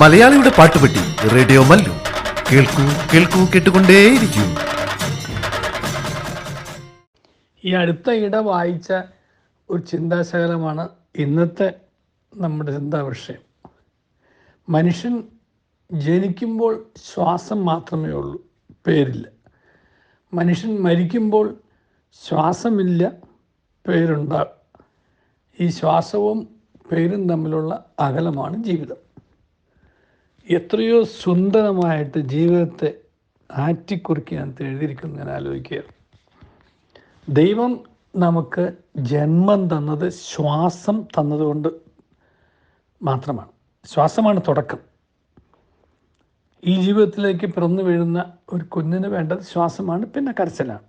മലയാളിയുടെ പാട്ടുപെട്ടി റേഡിയോ മല്ലു. കേൾക്കൂ കേൾക്കൂ കേട്ടുകൊണ്ടേയിരിക്കൂ. ഈ അടുത്ത ഇട വായിച്ച ഒരു ചിന്താശകലമാണ് ഇന്നത്തെ നമ്മുടെ ചിന്താ വിഷയം മനുഷ്യൻ ജനിക്കുമ്പോൾ ശ്വാസം മാത്രമേ ഉള്ളൂ പേരില്ല. മനുഷ്യൻ മരിക്കുമ്പോൾ ശ്വാസമില്ല പേരുണ്ടാകും ഈ ശ്വാസവും പേരും തമ്മിലുള്ള അകലമാണ് ജീവിതം. എത്രയോ സുന്ദരമായിട്ട് ജീവിതത്തെ ആറ്റിക്കുറിക്കാനത്ത് എഴുതിയിരിക്കുന്നു ഞാൻ ആലോചിക്കുകയാണ് ദൈവം നമുക്ക് ജന്മം തന്നത് ശ്വാസം തന്നതുകൊണ്ട് മാത്രമാണ്. ശ്വാസമാണ് തുടക്കം. ഈ ജീവിതത്തിലേക്ക് പിറന്നു വീഴുന്ന ഒരു കുഞ്ഞിന് വേണ്ടത് ശ്വാസമാണ് പിന്നെ കരച്ചിലാണ്.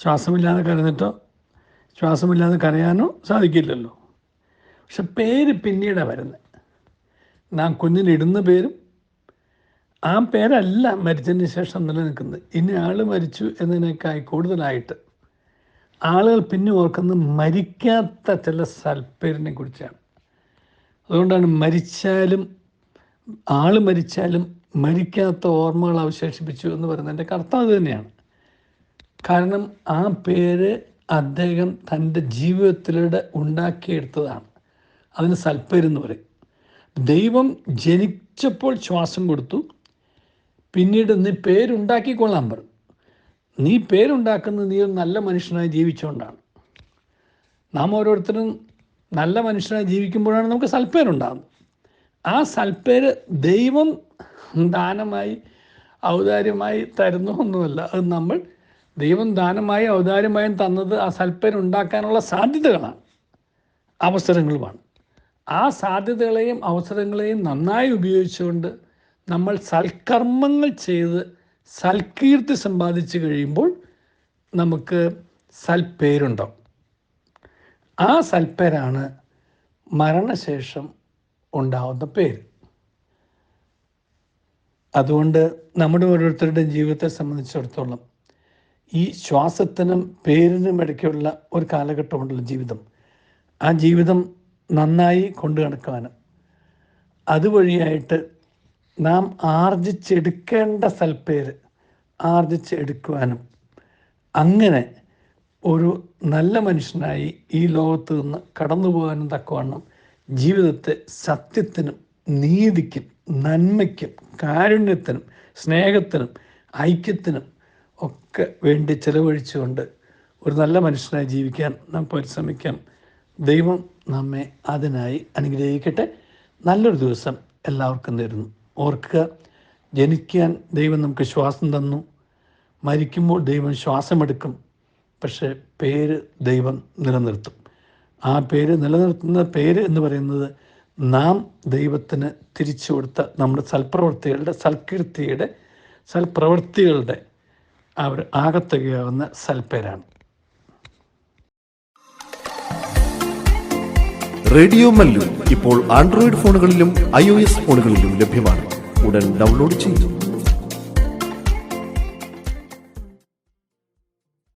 ശ്വാസമില്ലാതെ കരഞ്ഞിട്ടോ ശ്വാസമില്ലാതെ കരയാനോ സാധിക്കില്ലല്ലോ. പക്ഷെ പേര് പിന്നീടാണ് വരുന്നത് നാം കുഞ്ഞിനിടുന്ന പേരും ആ പേരല്ല മരിച്ചതിന് ശേഷം നിലനിൽക്കുന്നത്. ഇനി ആൾ മരിച്ചു എന്നതിനേക്കായി കൂടുതലായിട്ട് ആളുകൾ പിന്നെ ഓർക്കുന്നത് മരിക്കാത്ത ചില സൽപ്പേരിനെ കുറിച്ചാണ്. അതുകൊണ്ടാണ് മരിച്ചാലും ആൾ മരിച്ചാലും മരിക്കാത്ത ഓർമ്മകൾ അവശേഷിപ്പിച്ചു എന്ന് പറയുന്നതിന്റെ കർത്താവ് തന്നെയാണ്. കാരണം ആ പേര് അദ്ദേഹം തന്റെ ജീവിതത്തിലൂടെ ഉണ്ടാക്കിയെടുത്തതാണ്. അതിന് സൽപ്പേരെന്ന് പറയും. ദൈവം ജനിച്ചപ്പോൾ ശ്വാസം കൊടുത്തു. പിന്നീട് നീ പേരുണ്ടാക്കിക്കൊള്ളാൻ പറഞ്ഞു നീ പേരുണ്ടാക്കുന്നത് നീ ഒരു നല്ല മനുഷ്യനായി ജീവിച്ചുകൊണ്ടാണ് നാം ഓരോരുത്തരും നല്ല മനുഷ്യനായി ജീവിക്കുമ്പോഴാണ് നമുക്ക് സൽപ്പേരുണ്ടാകുന്നത് ആ സൽപ്പേര് ദൈവം ദാനമായി ഔദാര്യമായി തരുന്നു ഒന്നുമല്ല അത് നമ്മൾ ദൈവം ദാനമായി ഔദാര്യമായും തന്നത് ആ സൽപ്പേരുണ്ടാക്കാനുള്ള സാധ്യതകളാണ് അവസരങ്ങളുമാണ്. ആ സാധ്യതകളെയും അവസരങ്ങളെയും നന്നായി ഉപയോഗിച്ചുകൊണ്ട് നമ്മൾ സൽക്കർമ്മങ്ങൾ ചെയ്ത് സൽകീർത്തി സമ്പാദിച്ചു കഴിയുമ്പോൾ നമുക്ക് സൽപ്പേരുണ്ടാവും ആ സൽപ്പേരാണ് മരണശേഷം ഉണ്ടാവുന്ന പേര്. അതുകൊണ്ട് നമ്മുടെ ഓരോരുത്തരുടെയും ജീവിതത്തെ സംബന്ധിച്ചിടത്തോളം ഈ ശ്വാസത്തിനും പേരിനും ഇടയ്ക്കുള്ള ഒരു കാലഘട്ടമുണ്ടല്ലോ ജീവിതം. ആ ജീവിതം നന്നായി കൊണ്ടു നടക്കുവാനും അതുവഴിയായിട്ട് നാം ആർജിച്ചെടുക്കേണ്ട സൽപ്പേര് ആർജിച്ചെടുക്കുവാനും. അങ്ങനെ ഒരു നല്ല മനുഷ്യനായി ഈ ലോകത്ത് നിന്ന് കടന്നു പോകാനും തക്കവണ്ണം ജീവിതത്തെ സത്യത്തിനും നീതിക്കും നന്മയ്ക്കും കാരുണ്യത്തിനും സ്നേഹത്തിനും ഐക്യത്തിനും ഒക്കെ വേണ്ടി ചെലവഴിച്ചുകൊണ്ട് ഒരു നല്ല മനുഷ്യനായി ജീവിക്കാൻ നാം പരിശ്രമിക്കാം. ദൈവം നമ്മെ അതിനായി അനുഗ്രഹിക്കട്ടെ. നല്ലൊരു ദിവസം എല്ലാവർക്കും തരുന്നു. ഓർക്കുക ജനിക്കാൻ ദൈവം നമുക്ക് ശ്വാസം തന്നു. മരിക്കുമ്പോൾ ദൈവം ശ്വാസമെടുക്കും. പക്ഷേ പേര് ദൈവം നിലനിർത്തും. ആ പേര് നിലനിർത്തുന്ന പേര് എന്ന് പറയുന്നത് നാം ദൈവത്തിന് തിരിച്ചു കൊടുത്ത നമ്മുടെ സൽപ്രവൃത്തികളുടെ സൽകീർത്തിയുടെ സൽപ്രവൃത്തികളുടെ അവർ ആകത്തുകയാവുന്ന സൽപ്പേരാണ്. റേഡിയോ മല്ലു ഇപ്പോൾ ആൻഡ്രോയിഡ് ഫോണുകളിലും ഐ ഫോണുകളിലും ലഭ്യമാണ്. ഉടൻ ഡൗൺലോഡ് ചെയ്യൂ.